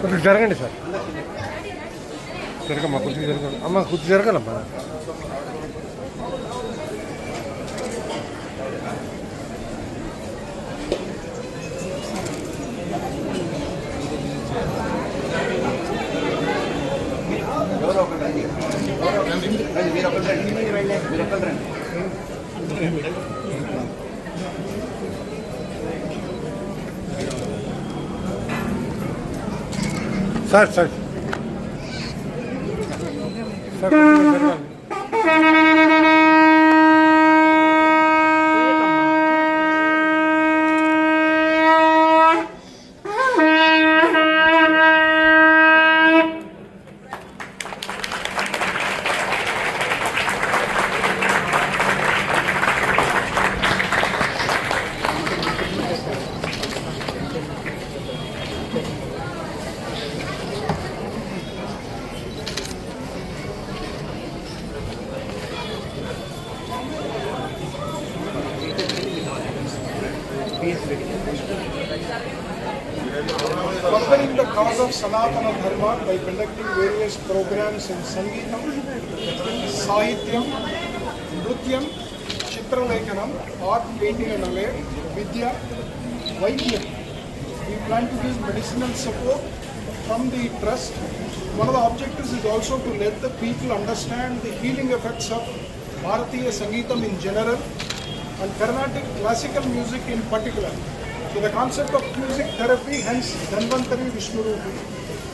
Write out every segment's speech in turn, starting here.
కొంచెం జరగండి సార్. జరగమ్మా కొంచెం జరగండి. అమ్మ కొంచెం జరగాలమ్మా. సార్ సార్ సార్ కొంచెం జరగాలి furthering the cause of Sanatana Dharma by conducting various programs in Sangeetam, Sahityam, Nrutyam, Chitralekanam, Art, Painting and Aware, Vidya, Vaikyam. We plan to give medicinal support from the trust. One of the objectives is also to let the people understand the healing effects of Bharatiya Sangeetam in general and Carnatic classical music in particular. So the concept of music therapy, hence Dhanvantari Vishnurupi,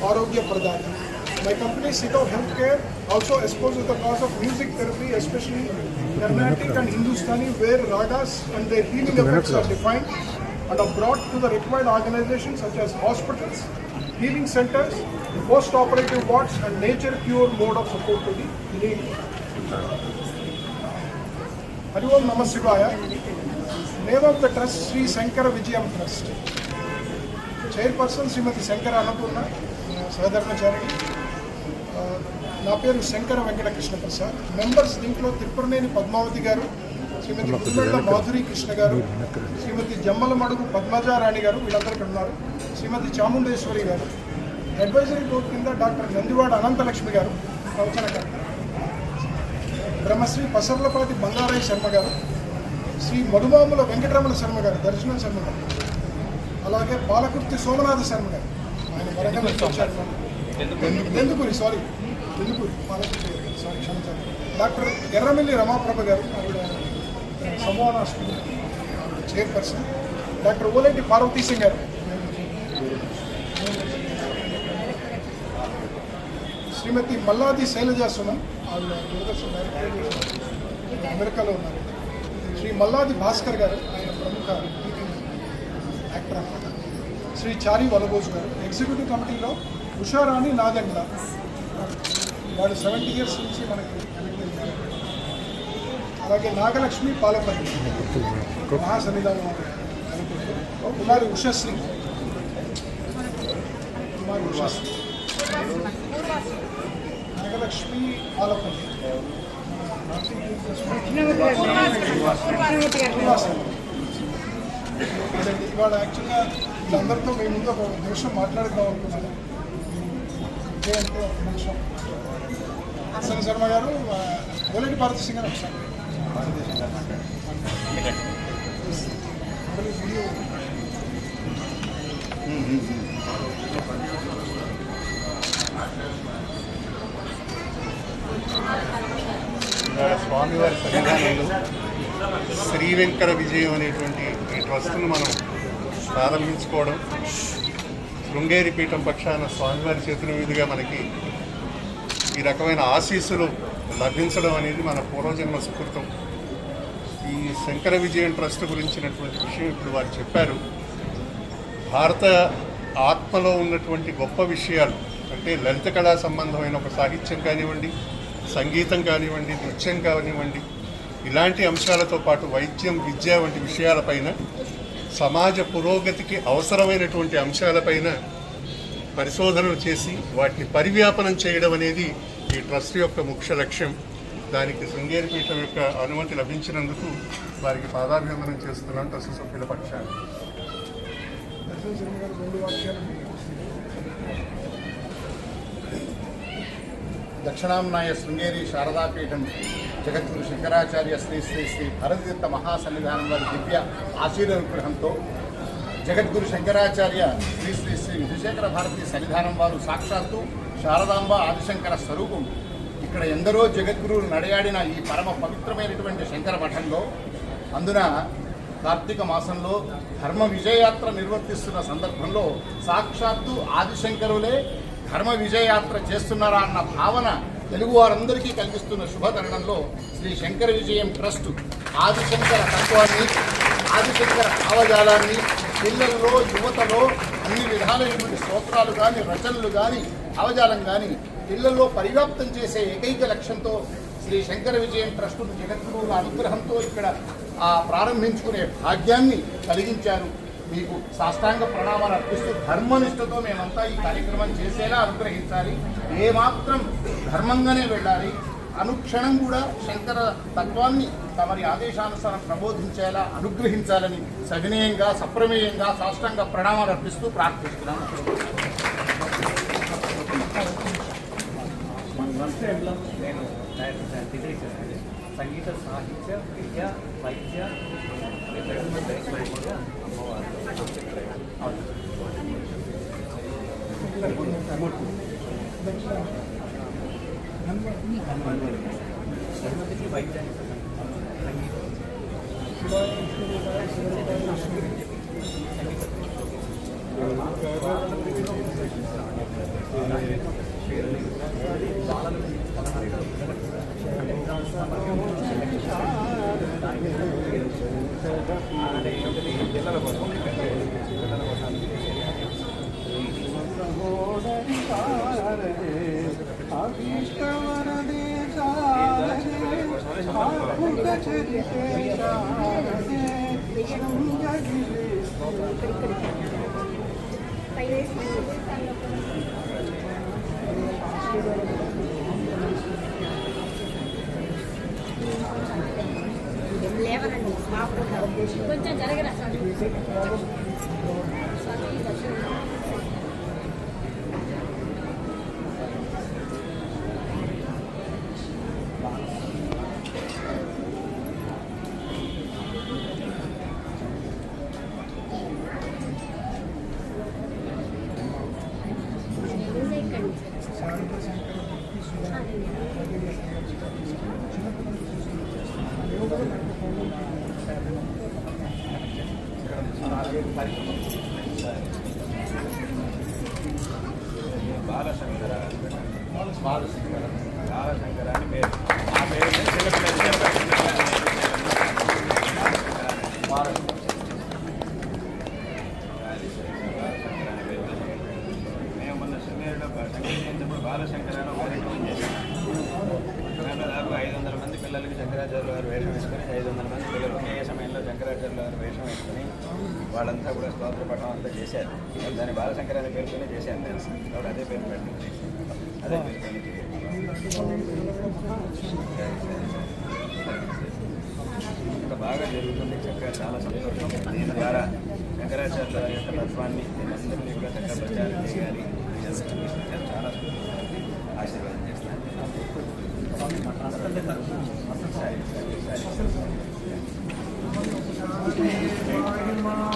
Arogya Pradhana. My company Sito Healthcare also exposes the cause of music therapy, especially Carnatic and Hindustani, where ragas and their healing effects are defined and are brought to the required organizations such as hospitals, healing centers, post-operative wards and nature cure mode of support to the needy. Hari Om Namah Shivaya. Name of the trust Sri Shankara Vijayam Trust. Chairperson Srimathi Shankara Annapurna సహధర్మచారిణి. ఆ, నా పేరు Shankara Venkatakrishna Prasad. Members దీంట్లో తిరుపతినేని పద్మావతి గారు శ్రీమతి పుల్మెళ్ళ మాధురి కృష్ణ గారు శ్రీమతి జమ్మల మడుగు పద్మజారాణి గారు వీళ్ళందరూ ఇక్కడ ఉన్నారు. శ్రీమతి చాముండేశ్వరి గారు అడ్వైజరీ బోర్డు కింద డాక్టర్ నందివాడ అనంతలక్ష్మి గారు ప్రవచనకర్త బ్రహ్మశ్రీ పసర్లపాటి బంగారాయ శర్మ గారు శ్రీ మధుమాముల వెంకటరమణ శర్మ గారు దర్శనం శర్మ గారు అలాగే పాలకుర్తి సోమనాథ శర్మ గారు. ఆయన వరంగల్ సారీ ఎందుకురి పాలకుర్తి గారు, సారీ క్షమించాలి డాక్టర్ ఎర్రమిల్లి రమాప్రభ గారు ఆవిడ Sambhavana hospital chairperson. Doctor Oleti Parvathi Singh garu. Srimathi Malladi Shailaja Suman ఆవిడ దూరదర్శన్ డైరెక్టర్. అమెరికాలో ఉన్నారు. శ్రీ మల్లాది భాస్కర్ గారు ఆయన ప్రముఖ యాక్టర్ అన్నమాట. శ్రీ చారి వలబోజు గారు ఎగ్జిక్యూటివ్ కమిటీలో ఉషారాణి నాదెండ్ల. వాళ్ళు సెవెంటీ ఇయర్స్ నుంచి మనకి అలాగే నాగలక్ష్మి పాలపల్లి. మహాసన్నిధానం కుమారి ఉషశ్రీ. కుమారి ఉషశ్రీ. నాగలక్ష్మి పాలపల్లి. ఇవాళ యాక్చువల్గా అందరితో మీ ముందు ఒక నిమిషం మాట్లాడుకుందాం అనుకుంటున్నాను ఇదే నిమిషం. శర్మ గారు ఆ, ఓలేటి భారతి గారు ఒకసారి. స్వామివారి సన్నిధానంలో శ్రీ వెంకట విజయం అనేటువంటి ఈ ట్రస్ట్ను మనం ప్రారంభించుకోవడం శృంగేరి పీఠం పక్షాన స్వామివారి చేతుల మీదుగా మనకి ఈ రకమైన ఆశీస్సులు లభించడం అనేది మన పూర్వజన్మ సుకృతం ఈ శంకర విజయం ట్రస్ట్ గురించినటువంటి విషయం ఇప్పుడు వారు చెప్పారు. భారత ఆత్మలో ఉన్నటువంటి గొప్ప విషయాలు అంటే లలిత కళా సంబంధమైన ఒక సాహిత్యం కానివ్వండి సంగీతం కానివ్వండి నృత్యం కానివ్వండి ఇలాంటి అంశాలతో పాటు వైద్యం విద్య వంటి విషయాలపైన సమాజ పురోగతికి అవసరమైనటువంటి అంశాలపైన పరిశోధనలు చేసి వాటిని పరివ్యాపనం చేయడం అనేది ఈ ట్రస్ట్ యొక్క ముఖ్య లక్ష్యం. దానికి శృంగేరి పీఠం యొక్క అనుమతి లభించినందుకు వారికి పాదాభివందనం చేస్తున్నాం ట్రస్ట్ సభ్యుల పక్షాన్ని దర్శన శర్మ గారు రెండు వాక్యాలు దక్షిణాంనాయ శృంగేరి శారదాపీఠం జగద్గురు శంకరాచార్య శ్రీ శ్రీ శ్రీ భరతీర్థ మహాసన్నిధానం వారి దివ్య ఆశీర్వనుగ్రహంతో జగద్గురు శంకరాచార్య శ్రీ శ్రీ శ్రీ విధుశేఖర భారతి సన్నిధానం వారు సాక్షాత్తు శారదాంబ ఆదిశంకర స్వరూపం. ఇక్కడ ఎందరో జగద్గురువులు నడయాడిన ఈ పరమ పవిత్రమైనటువంటి శంకర మఠంలో అందున కార్తీక మాసంలో ధర్మ విజయయాత్ర నిర్వర్తిస్తున్న సందర్భంలో సాక్షాత్తు ఆదిశంకరులే ధర్మ విజయయాత్ర చేస్తున్నారా అన్న భావన తెలుగు వారందరికీ కల్పిస్తున్న శుభతరుణంలో శ్రీ శంకర విజయం ట్రస్ట్ ఆదిశంకర తత్వాన్ని ఆదిశంకర భావజాలాన్ని పిల్లల్లో యువతలో అన్ని విధాలైనటువంటి స్తోత్రాలు కానీ రచనలు కానీ భావజాలం కానీ పిల్లల్లో పరివ్యాప్తం చేసే ఏకైక లక్ష్యంతో శ్రీ శంకర విజయం ట్రస్టును జగద్గురువుల అనుగ్రహంతో ఇక్కడ ప్రారంభించుకునే భాగ్యాన్ని కలిగించారు. మీకు సాష్టాంగ ప్రణామాలు అర్పిస్తూ ధర్మనిష్టతో మేమంతా ఈ కార్యక్రమం చేసేలా అనుగ్రహించాలి ఏమాత్రం ధర్మంగానే వెళ్ళాలి అనుక్షణం కూడా శంకర తత్వాన్ని తమరి ఆదేశానుసారం ప్రబోధించేలా అనుగ్రహించాలని సవినయంగా సప్రమేయంగా సాష్టాంగ ప్రణామాలు అర్పిస్తూ ప్రార్థిస్తున్నాను నేను సంగీత సాహిత్య విద్య వైద్య వైద్య అమ్మవారు హనుమతికి వైద్యానికి సంగీతం పిల్లల కోసం పిల్లల కోసం లేవరండి కొంచెం జరగరా? స్వామి దర్శనం. పరిశ్రమ బాలశంకర బాలశంకర అని పేరు ఆ పేరు చిన్నపిల్లలు మేము మొన్న శృంగేరిలో సంగీతించినప్పుడు బాలశంకర అని ఒక కార్యక్రమం చేశాం దాంట్లో దాదాపు ఐదు వందల మంది పిల్లలకి శంకరాచార్యుల వారు వేషం వేసుకొని ఐదు వందల మంది పిల్లలు ఏ ప్రజల్లో వేషం వేసుకుని వాళ్ళంతా కూడా స్తోత్ర పఠనం అంతా చేశారు దాన్ని బాలశంకర్ అనే పేరుతోనే చేశాను నేను కాబట్టి అదే పేరు పెట్టింది అదే పేరుతోనే బాగా జరుగుతుంది చక్కగా చాలా సంతోషం దీని ద్వారా శంకరాచార్య యొక్క తత్వాన్ని అందరినీ కూడా చక్కగా ప్రచారం చేయాలి చాలా ఆశీర్వాదం చేస్తాను సరే సరే సరే I'm sorry, Okay.